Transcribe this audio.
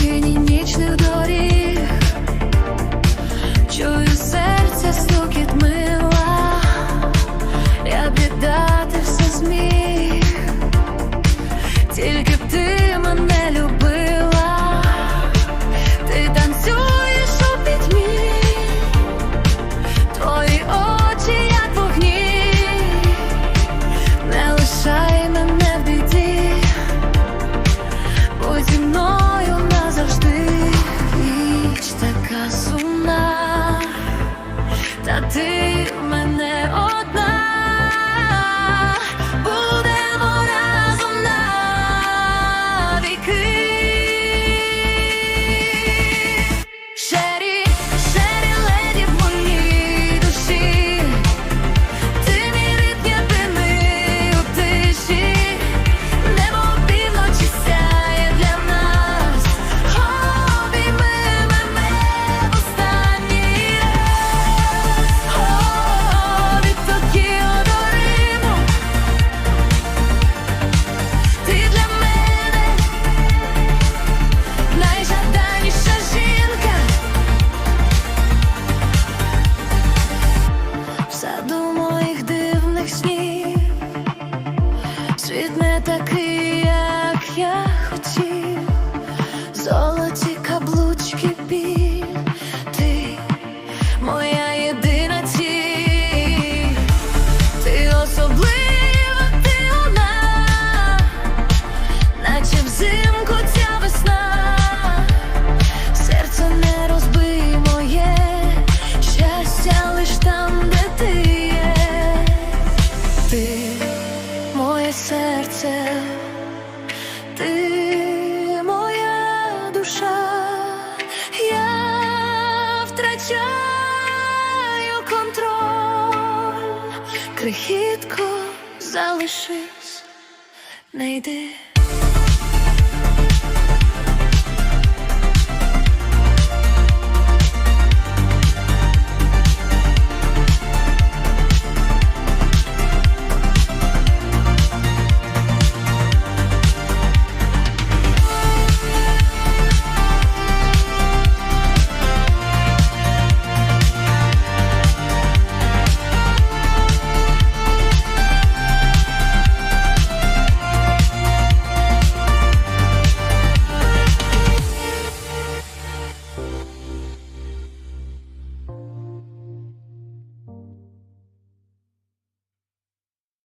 тени вечных дорог. мене одна. серце, ти моя душа, я втрачаю контроль, крихітко залишись, не йди.